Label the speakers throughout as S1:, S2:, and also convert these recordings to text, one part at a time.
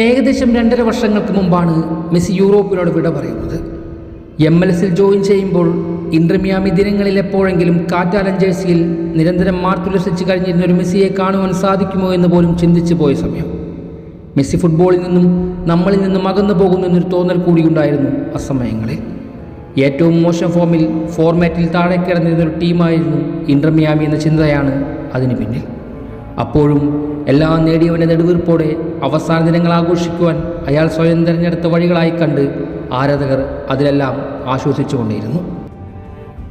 S1: ഏകദേശം രണ്ടര വർഷങ്ങൾക്ക് മുമ്പാണ് മെസ്സി യൂറോപ്പിനോട് വിട പറയുന്നത്. എം എൽ എസിൽ ജോയിൻ ചെയ്യുമ്പോൾ ഇന്റർമിയാമി ദിനങ്ങളിൽ എപ്പോഴെങ്കിലും കാറ്റാലൻ ജേഴ്സിയിൽ നിരന്തരം മാർത്തുലസിച്ച് കഴിഞ്ഞിരുന്ന ഒരു മെസ്സിയെ കാണുവാൻ സാധിക്കുമോ എന്ന് പോലും ചിന്തിച്ചു പോയ സമയം. മെസ്സി ഫുട്ബോളിൽ നിന്നും നമ്മളിൽ നിന്നും അകന്നു പോകുന്നു എന്നൊരു തോന്നൽ കൂടിയുണ്ടായിരുന്നു അസമയങ്ങളിൽ ഏറ്റവും മോശം ഫോമിൽ ഫോർമാറ്റിൽ താഴെ കിടന്നിരുന്ന ഒരു ടീമായിരുന്നു ഇന്റർമിയാമി എന്ന ചിന്തയാണ് അതിന് പിന്നിൽ. അപ്പോഴും എല്ലാം നേടിയവന്റെ നെടുവീർപ്പോടെ അവസാന ദിനങ്ങൾ ആഘോഷിക്കുവാൻ അയാൾ സ്വയം തിരഞ്ഞെടുത്ത വഴികളായി കണ്ട് ആരാധകർ അതിലെല്ലാം ആശ്വസിച്ചുകൊണ്ടേയിരുന്നു.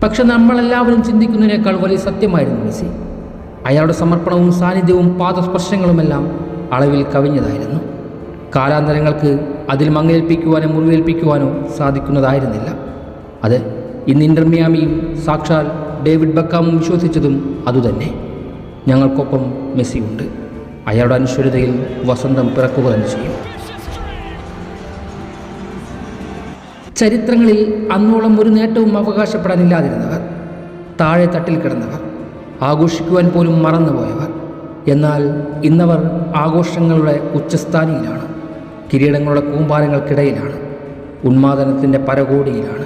S1: പക്ഷെ നമ്മളെല്ലാവരും ചിന്തിക്കുന്നതിനേക്കാൾ വലിയ സത്യമായിരുന്നു മെസ്സി. അയാളുടെ സമർപ്പണവും സാന്നിധ്യവും പാദസ്പർശങ്ങളുമെല്ലാം അളവിൽ കവിഞ്ഞതായിരുന്നു. കാലാന്തരങ്ങൾക്ക് അതിൽ മങ്ങലേൽപ്പിക്കുവാനോ മുറിവേൽപ്പിക്കുവാനോ സാധിക്കുന്നതായിരുന്നില്ല. അത് ഇന്ന് ഇന്റർമിയാമിയും സാക്ഷാൽ ഡേവിഡ് ബക്കാമും വിശ്വസിച്ചതും അതുതന്നെ. ഞങ്ങൾക്കൊപ്പം മെസ്സിയുണ്ട്. അയാളുടെ അനശ്വരതയിൽ വസന്തം പിറക്കുക തന്നെ ചെയ്യും. ചരിത്രങ്ങളിൽ അന്നോളം ഒരു നേട്ടവും അവകാശപ്പെടാനില്ലാതിരുന്നവർ താഴെ തട്ടിൽ കിടന്നവർ ആഘോഷിക്കുവാൻ പോലും മറന്നുപോയവർ എന്നാൽ ഇന്നവർ ആഘോഷങ്ങളുടെ ഉച്ചസ്ഥാനിയിലാണ് കിരീടങ്ങളുടെ കൂമ്പാരങ്ങൾക്കിടയിലാണ് ഉന്മാദനത്തിന്റെ പരകോടിയിലാണ്.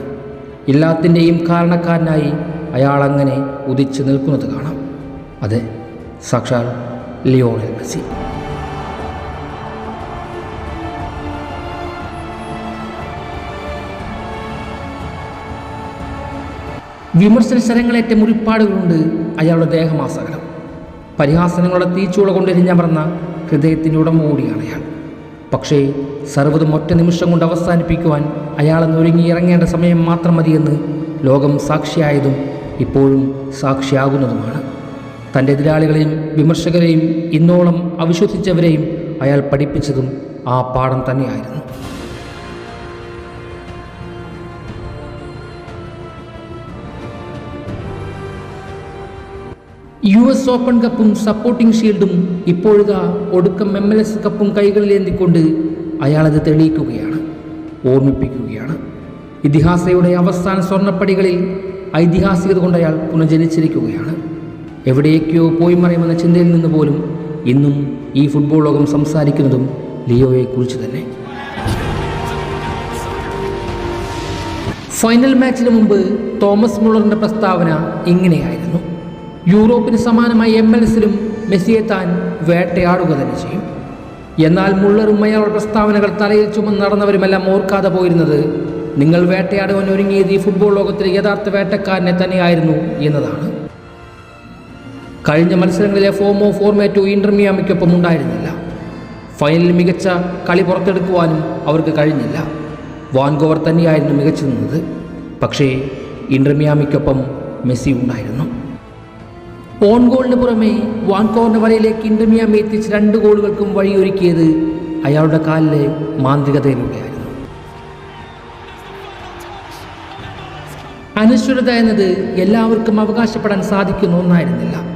S1: എല്ലാത്തിന്റെയും കാരണക്കാരനായി അയാൾ അങ്ങനെ ഉദിച്ചു നിൽക്കുന്നത് കാണാം. അതെ സാക്ഷാൽ ലിയോണൽ മെസ്സി. വിമർശന ശരങ്ങളേറ്റ മുറിപ്പാടുകളുണ്ട് അയാളുടെ ദേഹമാസകലം. പരിഹാസനങ്ങളുടെ തീച്ചൂള കൊണ്ടെരിഞ്ഞമർന്ന ഹൃദയത്തിന്റെ മൂടിയാണ് അയാൾ. പക്ഷേ സർവതും ഒറ്റ നിമിഷം കൊണ്ട് അവസാനിപ്പിക്കുവാൻ അയാളെന്ന് ഒരുങ്ങി ഇറങ്ങേണ്ട സമയം മാത്രം മതിയെന്ന് ലോകം സാക്ഷിയായതും ഇപ്പോഴും സാക്ഷിയാകുന്നതുമാണ്. തന്റെ എതിരാളികളെയും വിമർശകരെയും ഇന്നോളം അവിശ്വസിച്ചവരെയും അയാൾ പഠിപ്പിച്ചതും ആ പാഠം തന്നെയായിരുന്നു. യു എസ് ഓപ്പൺ കപ്പും സപ്പോർട്ടിംഗ് ഷീൽഡും ഇപ്പോഴിതാ ഒടുക്കം എം എൽ എസ് കപ്പും കൈകളിലേന്തിക്കൊണ്ട് അയാളത് തെളിയിക്കുകയാണ് ഓർമ്മിപ്പിക്കുകയാണ്. ഇതിഹാസയുടെ അവസാന സ്വർണപ്പടികളിൽ ഐതിഹാസികത കൊണ്ട് അയാൾ പുനർജനിച്ചിരിക്കുകയാണ് എവിടേക്കോ പോയി മറയുമെന്ന ചിന്തയിൽ നിന്ന് പോലും ഇന്നും ഈ ഫുട്ബോൾ ലോകം സംസാരിക്കുന്നതും ലിയോയെക്കുറിച്ച് തന്നെ. ഫൈനൽ മാച്ചിന് മുമ്പ് തോമസ് മുള്ളറിന്റെ പ്രസ്താവന ഇങ്ങനെയായിരുന്നു. യൂറോപ്പിന് സമാനമായ എം എൽ എസിലും മെസ്സിയെ താൻ വേട്ടയാടുക തന്നെ ചെയ്യും. എന്നാൽ മുള്ളറും അയാളുടെ പ്രസ്താവനകൾ തലയിൽ ചുമന്ന് നടന്നവരുമെല്ലാം ഓർക്കാതെ പോയിരുന്നത് നിങ്ങൾ വേട്ടയാടുവാൻ ഒരുങ്ങിയത് ഈ ഫുട്ബോൾ ലോകത്തിലെ യഥാർത്ഥ വേട്ടക്കാരനെ തന്നെയായിരുന്നു എന്നതാണ്. കഴിഞ്ഞ മത്സരങ്ങളിലെ ഫോമോ ഫോർമാറ്റോ ഇന്റർമിയാമിക്കൊപ്പം ഉണ്ടായിരുന്നില്ല. ഫൈനലിൽ മികച്ച കളി പുറത്തെടുക്കുവാനും അവർക്ക് കഴിഞ്ഞില്ല. വാൻഗോവർ തന്നെയായിരുന്നു മികച്ചു നിന്നത്. പക്ഷേ ഇന്റർമിയാമിക്കൊപ്പം മെസ്സി ഉണ്ടായിരുന്നു. ഓൺ ഗോളിന് പുറമെ വാൻകോറിന്റെ വലയിലേക്ക് ഇന്റർമിയാമി എത്തിച്ച് രണ്ട് ഗോളുകൾക്കും വഴിയൊരുക്കിയത് അയാളുടെ കാലിലെ മാന്ത്രികതയിലൂടെയായിരുന്നു. അനശ്വരത എന്നത് എല്ലാവർക്കും അവകാശപ്പെടാൻ സാധിക്കുന്ന ഒന്നായിരുന്നില്ല.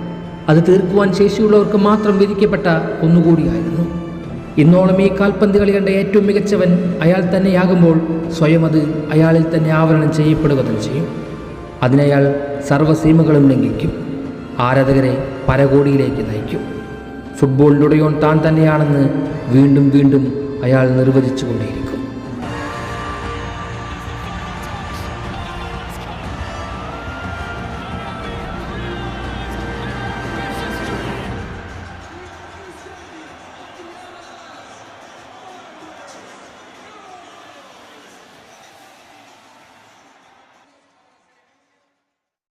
S1: അത് തീർക്കുവാൻ ശേഷിയുള്ളവർക്ക് മാത്രം വിധിക്കപ്പെട്ട ഒന്നുകൂടിയായിരുന്നു. ഇന്നോളം ഈ കാൽപന്ത് കളി കണ്ട ഏറ്റവും മികച്ചവൻ അയാൾ തന്നെയാകുമ്പോൾ സ്വയം അത് അയാളിൽ തന്നെ ആവരണം ചെയ്യപ്പെടുക തന്നെ ചെയ്യും. അതിനയാൾ സർവസീമകളും ലംഘിക്കും. ആരാധകരെ പരകോടിയിലേക്ക് നയിക്കും. ഫുട്ബോളിലുടയോൺ താൻ തന്നെയാണെന്ന് വീണ്ടും വീണ്ടും അയാൾ നിർവചിച്ചു കൊണ്ടേയിരിക്കും